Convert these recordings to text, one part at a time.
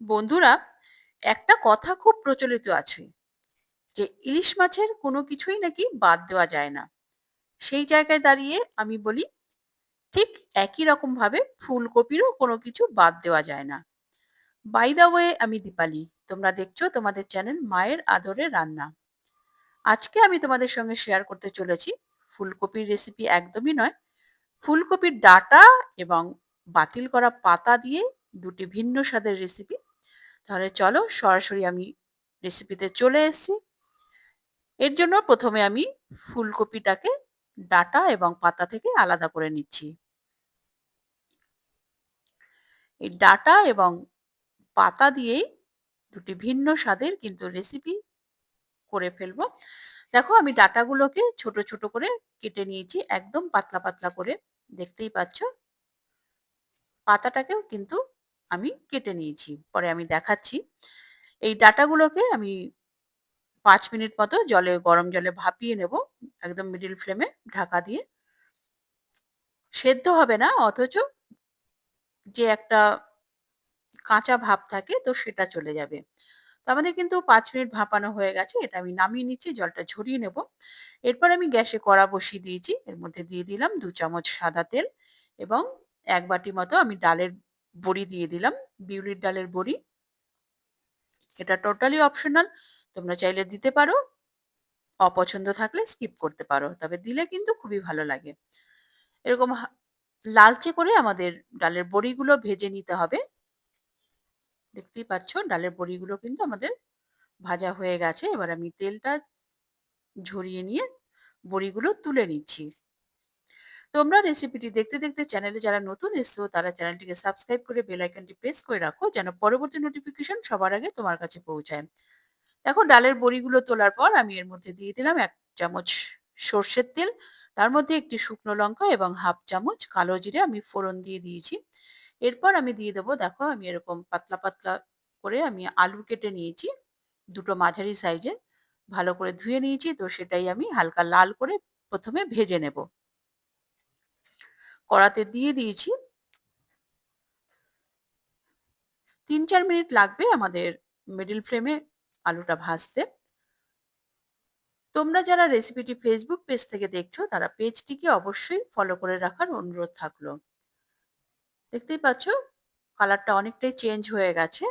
বন্ধুরা, একটা কথা খুব প্রচলিত আছে যে, ইলিশ মাছের কোনো কিছুই নাকি বাদ দেওয়া যায় না। সেই জায়গায় দাঁড়িয়ে আমি বলি, ঠিক একই রকম ভাবে ফুলকপিরও কোনো কিছু বাদ দেওয়া যায় না। বাই দা ওয়ে আমি দীপালি। তোমরা দেখছ তোমাদের চ্যানেল মায়ের আদরে রান্না। আজকে আমি তোমাদের সঙ্গে শেয়ার করতে চলেছি ফুলকপির রেসিপি একদমই নয়। ফুলকপির ডাটা এবং বাতিল করা পাতা দিয়ে দুটি ভিন্ন স্বাদের রেসিপি তাহলে চলো সরাসরি আমি রেসিপিতে চলে এসেছি। এর জন্য প্রথমে আমি ফুলকপিটাকে ডাটা এবং পাতা থেকে আলাদা করে নিচ্ছি। এই ডাটা এবং পাতা দিয়েই দুটি ভিন্ন স্বাদের কিন্তু রেসিপি করে ফেলব। দেখো আমি ডাটাগুলোকে ছোট ছোট করে কেটে নিয়েছি, একদম পাতলা পাতলা করে। দেখতেই পাচ্ছ? পাতাটাকেও কিন্তু আমি কেটে নিয়েছি। পরে আমি দেখাচ্ছি। এই ডাটাগুলোকে আমি পাঁচ মিনিট মতো জলে, গরম জলে ভাপিয়ে নেব, একদম মিডিল ফ্লেমে ঢাকা দিয়ে। সেদ্ধ হবে না, অথচ যে একটা কাঁচা ভাব থাকে তো সেটা চলে যাবে। তো আমাদের কিন্তু পাঁচ মিনিট ভাপানো হয়ে গেছে, এটা আমি নামিয়ে নিচ্ছি, জলটা ঝরিয়ে নেব। এরপর আমি গ্যাসে কড়া বসিয়ে দিয়েছি, এর মধ্যে দিয়ে দিলাম দু চামচ সাদা তেল এবং এক বাটি মতো আমি ডালের বড়ি দিয়ে দিলাম, বিউলির ডালের বড়ি। এটা টোটালি অপশনাল তোমরা চাইলে দিতে পারো, অপছন্দ থাকলে স্কিপ করতে পারো, তবে দিলে কিন্তু খুবই ভালো লাগে। এরকম লালচে করে আমাদের ডালের বড়িগুলো ভেজে নিতে হবে। দেখতেই পাচ্ছ, ডালের বড়িগুলো কিন্তু আমাদের ভাজা হয়ে গেছে, এবার আমি তেলটা ঝরিয়ে নিয়ে বড়িগুলো তুলে নিচ্ছি। তোমরা রেসিপিটি দেখতে দেখতে চ্যানেলে যারা নতুন এসছো, তারা চ্যানেলটিকে সাবস্ক্রাইব করে বেল আইকনটি প্রেস করে রাখো, যেন পরবর্তী নোটিফিকেশন সবার আগে তোমার কাছে পৌঁছায়। দেখো, ডালের বড়িগুলো তোলার পর আমি এর মধ্যে দিয়ে দিলাম এক চামচ সর্ষের তেল, তার মধ্যে একটি শুকনো লঙ্কা এবং হাফ চামচ কালো জিরে আমি ফোড়ন দিয়ে দিয়েছি। এরপর আমি দিয়ে দেবো, দেখো, আমি এরকম পাতলা পাতলা করে আমি আলু কেটে নিয়েছি, দুটো মাঝারি সাইজের ভালো করে ধুয়ে নিয়েছি, তো সেটাই আমি হালকা লাল করে প্রথমে ভেজে নেব। কড়াতে দিয়ে দিয়েছি। তিন চার মিনিট লাগবে আমাদের মিডিল ফ্লেমে আলুটা ভাজতে। তোমরা যারা রেসিপিটি ফেসবুক পেজ থেকে দেখছ, তারা পেজটিকে অবশ্যই ফলো করে রাখার অনুরোধ থাকল। দেখতেই পাচ্ছ কালারটা অনেকটাই চেঞ্জ হয়ে গেছে।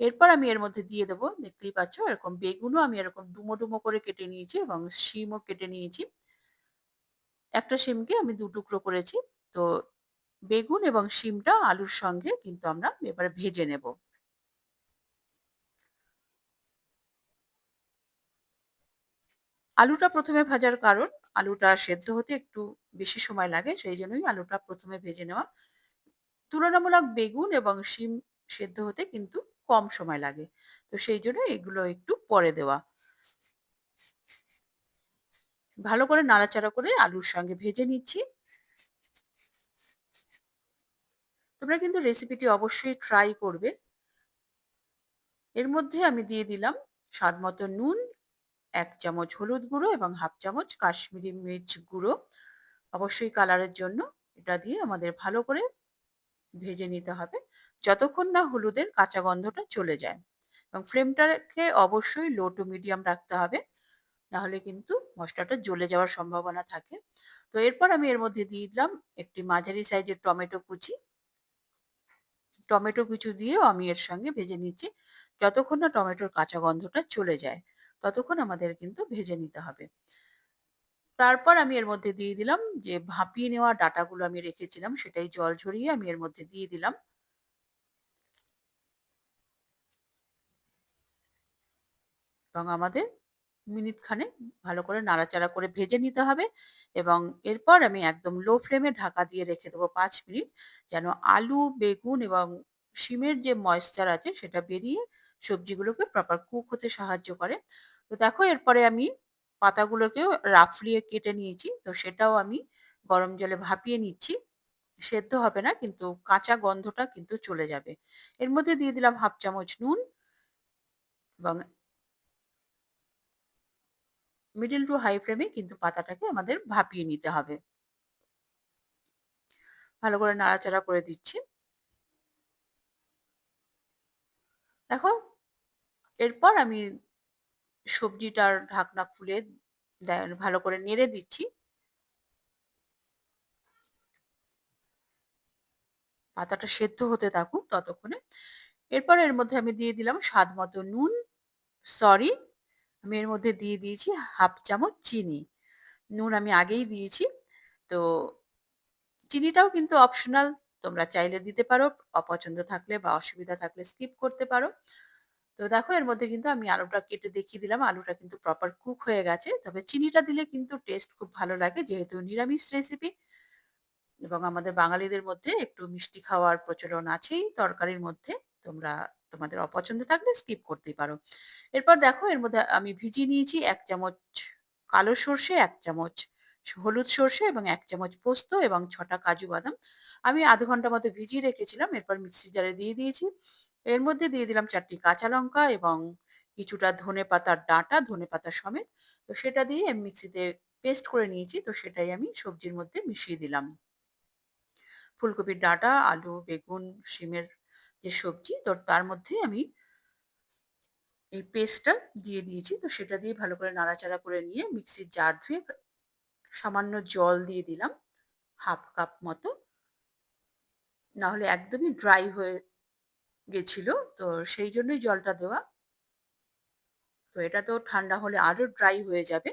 এরপর আমি এর মধ্যে দিয়ে দেবো, দেখতেই পাচ্ছ, এরকম বেগুনও আমি এরকম ডুমো ডুমো করে কেটে নিয়েছি এবং শিমও কেটে নিয়েছি। একটা শিমকে আমি দু টুকরো করেছি। তো বেগুন এবং শিমটা আলুর সঙ্গে কিন্তু আমরা এবারে ভেজে নেব। আলুটা প্রথমে ভাজার কারণ, আলুটা সেদ্ধ হতে একটু বেশি সময় লাগে, সেই জন্যই আলুটা প্রথমে ভেজে নেওয়া। তুলনামূলক বেগুন এবং শিম সেদ্ধ হতে কিন্তু কম সময় লাগে। তো সেই জন্য এগুলো একটু পরে দেওয়া। ভালো করে নাড়াচাড়া করে আলুর সঙ্গে ভেজে নিচ্ছি। তোমরা কিন্তু রেসিপিটি অবশ্যই ট্রাই করবে। এর মধ্যে আমি দিয়ে দিলাম স্বাদ মতো নুন, এক চামচ হলুদ গুঁড়ো এবং হাফ চামচ কাশ্মীরি মির্চ গুঁড়ো। অবশ্যই কালারের জন্য এটা দিয়ে আমাদের ভালো করে ভেজে নিতে হবে যতক্ষণ না হলুদের কাঁচা গন্ধটা চলে যায়। এবং ফ্লেমটাকে অবশ্যই লো টু মিডিয়াম রাখতে হবে। নাহলে কিন্তু মশলাটা জ্বলে যাওয়ার সম্ভাবনা থাকে। তো এরপর আমি এর মধ্যে দিয়ে দিলাম একটি মাঝারি সাইজের টমেটো কুচি। টমেটো কুচি দিয়েও আমি এর সঙ্গে ভেজে নিচ্ছি যতক্ষণ না টমেটোর কাঁচা গন্ধটা চলে যায়, ততক্ষণ আমাদের কিন্তু ভেজে নিতে হবে। তারপর আমি এর মধ্যে দিয়ে দিলাম যে ভাপিয়ে নেওয়া ডাটাগুলো আমি রেখেছিলাম সেটাই জল ঝরিয়ে আমি এর মধ্যে দিয়ে দিলাম। এবং আমাদের মিনিট খানে ভালো করে নাড়াচাড়া করে ভেজে নিতে হবে এবং এরপর আমি একদম লো ফ্লেমে ঢাকা দিয়ে রেখে দেবো পাঁচ মিনিট যেন আলু, বেগুন এবং শিমের যে ময়েশ্চার আছে সেটা বেরিয়ে সবজিগুলোকে প্রপার কুক হতে সাহায্য করে। তো দেখো এরপরে আমি পাতাগুলোকেও রাফলি কেটে নিয়েছি, তো সেটাও আমি গরম জলে ভাপিয়ে নিচ্ছি। সেদ্ধ হবে না কিন্তু কাঁচা গন্ধটা কিন্তু চলে যাবে। এর মধ্যে দিয়ে দিলাম হাফ চামচ নুন এবং মিডিল টু হাই ফ্লেমে কিন্তু পাতাটাকে আমাদের ভাপিয়ে নিতে হবে। ভালো করে নাড়াচাড়া করে দিচ্ছি। দেখো, এরপর আমি সবজিটার ঢাকনা খুলে ভালো করে নেড়ে দিচ্ছি। পাতাটা সেদ্ধ হতে থাকুক ততক্ষণে। এরপর এর মধ্যে আমি দিয়ে দিলাম স্বাদ মতো নুন, সরি আমি এর মধ্যে দিয়ে দিয়েছি হাফ চামচ চিনি। নুন আমি আগেই দিয়েছি। তো চিনিটাও কিন্তু অপশনাল তোমরা চাইলে দিতে পারো, অপছন্দ থাকলে বা অসুবিধা থাকলে স্কিপ করতে পারো। তো দেখো, এর মধ্যে কিন্তু আমি আলুটা কেটে দেখিয়ে দিলাম, আলুটা কিন্তু প্রপার কুক হয়ে গেছে। তবে চিনিটা দিলে কিন্তু টেস্ট খুব ভালো লাগে, যেহেতু নিরামিষ রেসিপি এবং আমাদের বাঙালিদের মধ্যে একটু মিষ্টি খাওয়ার প্রচলন আছেই তরকারির মধ্যে। তোমরা, তোমাদের অপছন্দ থাকলে স্কিপ করতেই পারো। এরপর দেখো, এর মধ্যে আমি ভিজিয়ে নিয়েছি এক চামচ কালো সর্ষে, এক চামচ হলুদ সর্ষে এবং এক চামচ পোস্ত এবং ছটা কাজু বাদাম। আমি আধ ঘণ্টা মতো ভিজিয়ে রেখেছিলাম, এরপর মিক্সি জারে দিয়ে দিয়েছি। এর মধ্যে দিয়ে দিলাম চারটি কাঁচা লঙ্কা এবং কিছুটা ধনে পাতার ডাঁটা, ধনে পাতা সমেত। তো সেটা দিয়ে আমি মিক্সিতে পেস্ট করে নিয়েছি, তো সেটাই আমি সবজির মধ্যে মিশিয়ে দিলাম। ফুলকপির ডাঁটা, আলু, বেগুন, শিমের যে সবজি, তো তার মধ্যে আমি এই পেস্টটা দিয়ে দিয়েছি। তো সেটা দিয়ে ভালো করে নাড়াচাড়া করে নিয়ে মিক্সির জার ধুয়ে সামান্য জল দিয়ে দিলাম, হাফ কাপ মতো। না হলে একদমই ড্রাই হয়ে গেছিল, তো সেই জন্যই জলটা দেওয়া। তো এটা তো ঠান্ডা হলে আরও ড্রাই হয়ে যাবে।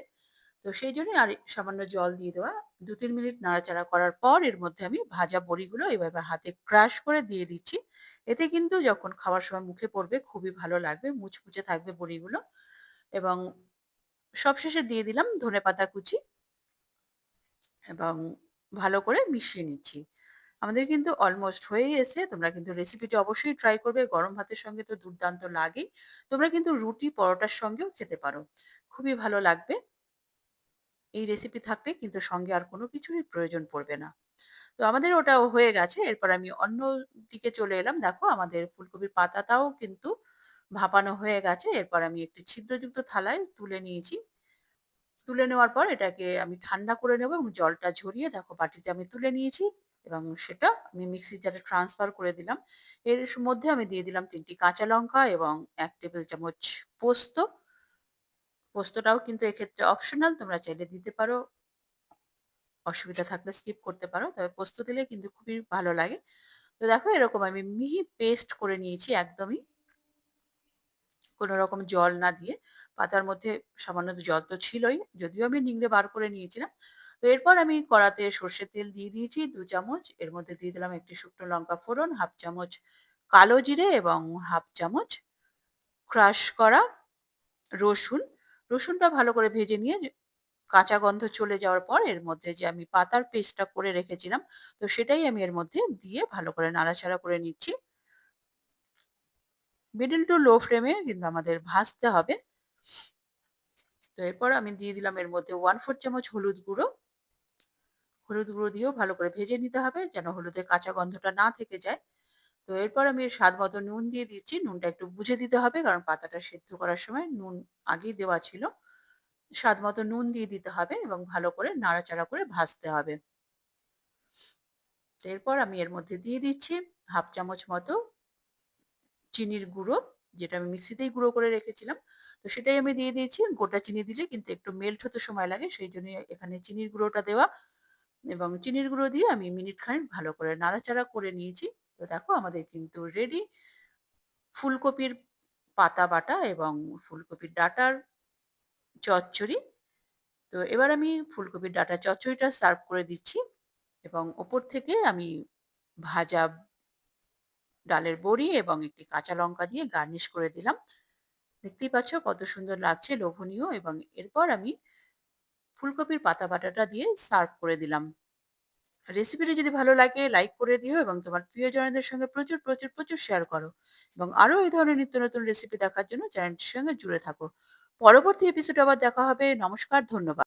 তো সেই জন্যই আর সামান্য জল দিয়ে দেওয়া। দু তিন মিনিট নাড়াচাড়া করার পর এর মধ্যে আমি ভাজা বড়িগুলো এভাবে হাতে ক্রাশ করে দিয়ে দিচ্ছি। এতে কিন্তু যখন খাওয়ার সময় মুখে পড়বে খুবই ভালো লাগবে, মুচমুচে থাকবে বড়িগুলো এবং সবশেষে দিয়ে দিলাম ধনে পাতা কুচি এবং ভালো করে মিশিয়ে নিচ্ছি। আমাদের কিন্তু অলমোস্ট হয়েই এসে তোমরা কিন্তু রেসিপিটি অবশ্যই ট্রাই করবে, গরম ভাতের সঙ্গে তো দুর্দান্ত লাগেই। তোমরা কিন্তু রুটি, পরোটার সঙ্গেও খেতে পারো, খুবই ভালো লাগবে। এই রেসিপি থাকলে কিন্তু সঙ্গে আর কোনো কিছুরই প্রয়োজন পড়বে না। তো আমাদের ওটাও হয়ে গেছে। এরপর আমি অন্য দিকে চলে এলাম। দেখো, আমাদের ফুলকপির পাতাটাও কিন্তু ভাপানো হয়ে গেছে। এরপর আমি একটি ছিদ্রযুক্ত থালায় তুলে নিয়েছি। তুলে নেওয়ার পর এটাকে আমি ঠান্ডা করে নেব এবং জলটা ঝরিয়ে দেখো বাটিতে আমি তুলে নিয়েছি এবং সেটা আমি মিক্সি জারে ট্রান্সফার করে দিলাম। এর মধ্যে আমি দিয়ে দিলাম তিনটি কাঁচা লঙ্কা এবং এক টেবিল চামচ পোস্ত। পোস্তটাও কিন্তু এক্ষেত্রে অপশনাল তোমরা চাইলে দিতে পারো। অসুবিধা থাকলে স্কিপ করতে পারো। তবে পোস্ত দিলে কিন্তু খুবই ভালো লাগে। তো দেখো এরকম আমি মিহি পেস্ট করে নিয়েছি একদমই। কোনো রকম জল না দিয়ে। পাতার মধ্যে সামান্য জল তো ছিলই, যদিও আমি নিংড়ে বার করে নিয়েছিলাম। তো এরপর আমি কড়াতে সর্ষের তেল দিয়ে দিয়েছি দু চামচ। এর মধ্যে দিয়ে দিলাম একটি শুকনো লঙ্কা ফোড়ন, হাফ চামচ কালো জিরে এবং হাফ চামচ ক্রাশ করা রসুন। রসুনটা ভালো করে ভেজে নিয়ে কাঁচা গন্ধ চলে যাওয়ার পর এর মধ্যে যে আমি পাতার পেস্টটা করে রেখেছিলাম, তো সেটাই আমি এর মধ্যে দিয়ে ভালো করে নাড়াচাড়া করে নিচ্ছি। মিডল টু লো ফ্লেমে কিন্তু আমাদের ভাজতে হবে। তো এরপর আমি দিয়ে দিলাম এর মধ্যে ওয়ান ফোর চামচ হলুদ গুঁড়ো। হলুদ গুঁড়ো দিয়েও ভালো করে ভেজে নিতে হবে যেন হলুদের কাঁচা গন্ধটা না থেকে যায়। তো এরপর আমি স্বাদ মতো নুন দিয়ে দিচ্ছি। নুনটা একটু বুঝে দিতে হবে কারণ পাতাটা সেদ্ধ করার সময় নুন আগেই দেওয়া ছিল। স্বাদ মতো নুন দিয়ে দিতে হবে এবং ভালো করে নাড়াচাড়া করে ভাজতে হবে। এরপর আমি এর মধ্যে দিয়ে দিচ্ছি হাফ চামচ মতো চিনির গুঁড়ো, যেটা আমি মিক্সিতেই গুঁড়ো করে রেখেছিলাম। তো সেটাই আমি দিয়ে দিয়েছি। গোটা চিনি দিলে কিন্তু একটু মেল্ট হতে সময় লাগে, সেই জন্য এখানে চিনির গুঁড়োটা দেওয়া এবং চিনির গুঁড়ো দিয়ে আমি মিনিট খানেক ভালো করে নাড়াচাড়া করে নিয়েছি। তো দেখো আমাদের কিন্তু রেডি ফুলকপির পাতা বাটা এবং ফুলকপির ডাটার চচ্চড়ি। তো এবার আমি ফুলকপির ডাটা চচ্চড়িটা সার্ভ করে দিচ্ছি এবং ওপর থেকে আমি ভাজা ডালের বড়ি এবং একটি কাঁচা লঙ্কা দিয়ে গার্নিশ করে দিলাম। দেখতেই পাচ্ছ কত সুন্দর লাগছে লোভনীয় এবং এরপর আমি ফুলকপির পাতা বাটাটা দিয়ে সার্ভ করে দিলাম। রেসিপিটা যদি ভালো লাগে লাইক করে দিও এবং তোমার প্রিয়জনদের সঙ্গে প্রচুর প্রচুর প্রচুর শেয়ার করো এবং আরও এই ধরনের নিত্য নতুন রেসিপি দেখার জন্য চ্যানেলটির সঙ্গে জুড়ে থাকো। পরবর্তী এপিসোডে আবার দেখা হবে। নমস্কার ধন্যবাদ।